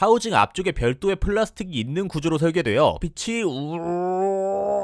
하우징 앞쪽에 별도의 플라스틱이 있는 구조로 설계되어 빛이 우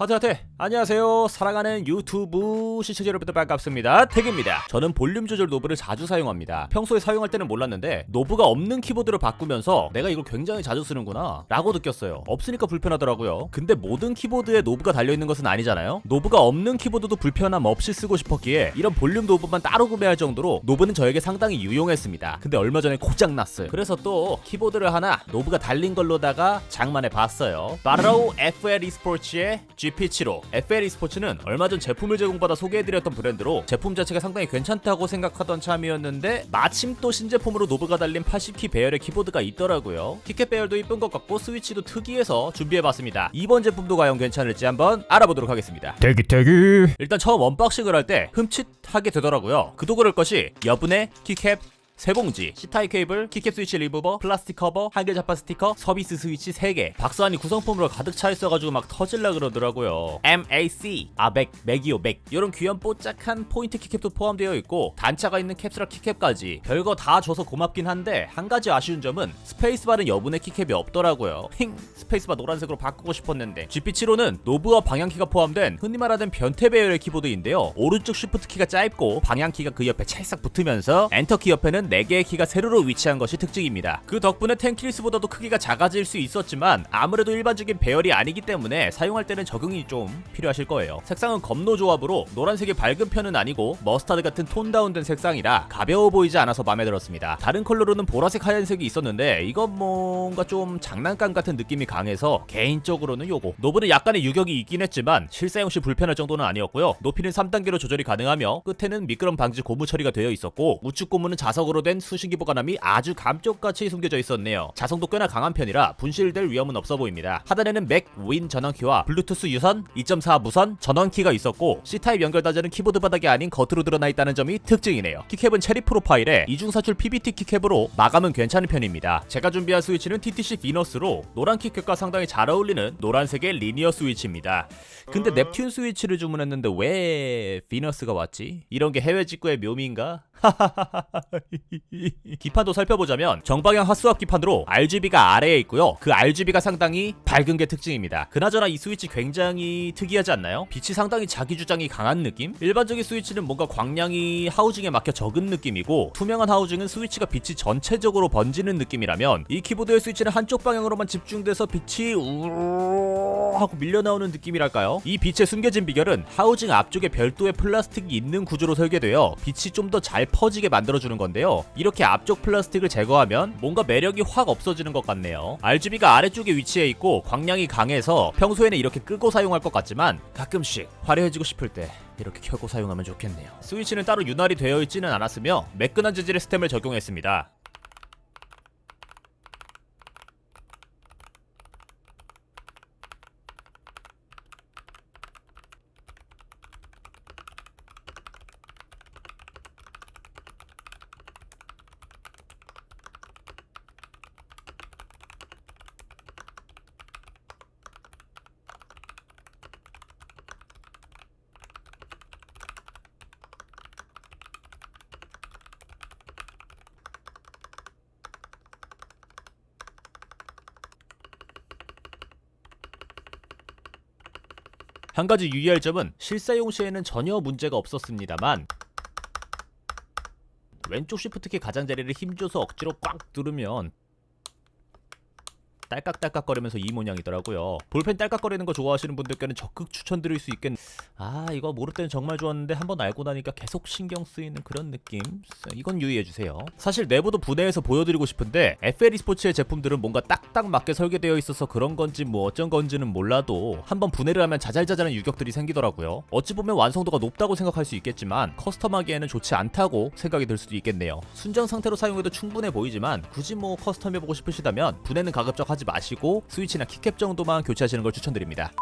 하트 하트. 안녕하세요. 사랑하는 유튜브 시청자 여러분들 반갑습니다. 태그입니다. 저는 볼륨 조절 노브를 자주 사용합니다. 평소에 사용할 때는 몰랐는데 노브가 없는 키보드를 바꾸면서 내가 이걸 굉장히 자주 쓰는구나 라고 느꼈어요. 없으니까 불편하더라고요. 근데 모든 키보드에 노브가 달려있는 것은 아니잖아요. 노브가 없는 키보드도 불편함 없이 쓰고 싶었기에 이런 볼륨 노브만 따로 구매할 정도로 노브는 저에게 상당히 유용했습니다. 근데 얼마 전에 고장났어요. 그래서 또 키보드를 하나 노브가 달린 걸로다가 장만해 봤어요. 바로 FL e스포츠의 GP75 FL e스포츠는 얼마 전 제품을 제공받아 소개해드렸던 브랜드로 제품 자체가 상당히 괜찮다고 생각하던 참이었는데 마침 또 신제품으로 노브가 달린 80키 배열의 키보드가 있더라고요. 키캡 배열도 이쁜 것 같고 스위치도 특이해서 준비해봤습니다. 이번 제품도 과연 괜찮을지 한번 알아보도록 하겠습니다. 대기 대기. 일단 처음 언박싱을 할 때 흠칫하게 되더라고요. 그도 그럴 것이 여분의 키캡 세 봉지, C타입 케이블, 키캡 스위치 리무버, 플라스틱 커버, 한글 자파 스티커, 서비스 스위치 3개, 박스 안이 구성품으로 가득 차 있어가지고 막 터질라 그러더라고요. MAC, 아 맥, 맥이요 맥. 이런 귀한 뽀짝한 포인트 키캡도 포함되어 있고 단차가 있는 캡슐화 키캡까지 별거 다 줘서 고맙긴 한데 한 가지 아쉬운 점은 스페이스바는 여분의 키캡이 없더라고요. 힝, 스페이스바 노란색으로 바꾸고 싶었는데 GP75는 노브와 방향키가 포함된 흔히 말하는 변태 배열의 키보드인데요. 오른쪽 쉬프트 키가 짧고 방향키가 그 옆에 찰싹 붙으면서 엔터키 옆에는 4개의 키가 세로로 위치한 것이 특징입니다. 그 덕분에 텐키리스보다도 크기가 작아질 수 있었지만 아무래도 일반적인 배열이 아니기 때문에 사용할 때는 적응이 좀 필요하실 거예요. 색상은 검노 조합으로 노란색이 밝은 편은 아니고 머스타드 같은 톤 다운된 색상이라 가벼워 보이지 않아서 마음에 들었습니다. 다른 컬러로는 보라색 하얀색이 있었는데 이건 뭔가 좀 장난감 같은 느낌이 강해서 개인적으로는 요거 노브는 약간의 유격이 있긴 했지만 실사용 시 불편할 정도는 아니었고요. 높이는 3단계로 조절이 가능하며 끝에는 미끄럼 방지 고무 처리가 되어 있었고 우측 고무는 자석으로 된 수신기 보관함이 아주 감쪽같이 숨겨져 있었네요. 자성도 꽤나 강한 편이라 분실될 위험은 없어 보입니다. 하단에는 맥, 윈 전원키와 블루투스 유선, 2.4 무선, 전원키가 있었고 C타입 연결 단자는 키보드 바닥이 아닌 겉으로 드러나 있다는 점이 특징이네요. 키캡은 체리 프로파일에 이중사출 PBT 키캡으로 마감은 괜찮은 편입니다. 제가 준비한 스위치는 TTC 비너스로 노란 키캡과 상당히 잘 어울리는 노란색의 리니어 스위치입니다. 근데 넵튠 스위치를 주문했는데 왜 비너스가 왔지? 이런 게 해외 직구의 묘미인가? 기판도 살펴보자면 정방향 핫스왑 기판으로 RGB가 아래에 있고요. 그 RGB가 상당히 밝은 게 특징입니다. 그나저나 이 스위치 굉장히 특이하지 않나요? 빛이 상당히 자기 주장이 강한 느낌? 일반적인 스위치는 뭔가 광량이 하우징에 막혀 적은 느낌이고 투명한 하우징은 스위치가 빛이 전체적으로 번지는 느낌이라면 이 키보드의 스위치는 한쪽 방향으로만 집중돼서 빛이 우르르 하고 밀려나오는 느낌이랄까요? 이 빛의 숨겨진 비결은 하우징 앞쪽에 별도의 플라스틱이 있는 구조로 설계되어 빛이 좀 더 잘 퍼지게 만들어주는 건데요. 이렇게 앞쪽 플라스틱을 제거하면 뭔가 매력이 확 없어지는 것 같네요. RGB가 아래쪽에 위치해 있고 광량이 강해서 평소에는 이렇게 끄고 사용할 것 같지만 가끔씩 화려해지고 싶을 때 이렇게 켜고 사용하면 좋겠네요. 스위치는 따로 윤활이 되어 있지는 않았으며 매끈한 재질의 스템을 적용했습니다. 한 가지 유의할 점은 실사용 시에는 전혀 문제가 없었습니다만 왼쪽 시프트키 가장자리를 힘줘서 억지로 꽉 누르면 딸깍딸깍거리면서 이 모양이더라고요. 볼펜 딸깍거리는 거 좋아하시는 분들께는 적극 추천드릴 수 있겠. 아 이거 모를 때는 정말 좋았는데 한번 알고 나니까 계속 신경 쓰이는 그런 느낌. 이건 유의해 주세요. 사실 내부도 분해해서 보여드리고 싶은데 FL e스포츠의 제품들은 뭔가 딱딱 맞게 설계되어 있어서 그런 건지 뭐 어쩐 건지는 몰라도 한번 분해를 하면 자잘자잘한 유격들이 생기더라고요. 어찌 보면 완성도가 높다고 생각할 수 있겠지만 커스텀하기에는 좋지 않다고 생각이 들 수도 있겠네요. 순정 상태로 사용해도 충분해 보이지만 굳이 뭐 커스텀해보고 싶으시다면 분해는 가급적 하지 마시고 스위치나 키캡 정도만 교체하시는 걸 추천드립니다.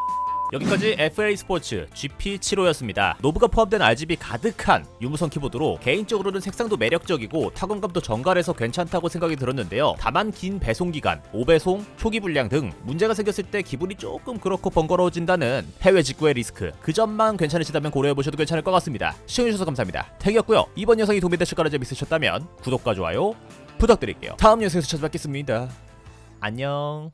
여기까지 FA 스포츠 GP75였습니다. 노브가 포함된 RGB 가득한 유무선 키보드로 개인적으로는 색상도 매력적이고 타건감도 정갈해서 괜찮다고 생각이 들었는데요. 다만 긴 배송 기간, 오배송, 초기 불량 등 문제가 생겼을 때 기분이 조금 그렇고 번거로워진다는 해외 직구의 리스크. 그 점만 괜찮으시다면 고려해 보셔도 괜찮을 것 같습니다. 시청해주셔서 감사합니다. 택이었고요. 이번 영상이 도움이 되실 거라 재밌으셨다면 구독과 좋아요 부탁드릴게요 다음 영상에서 찾아뵙겠습니다 안녕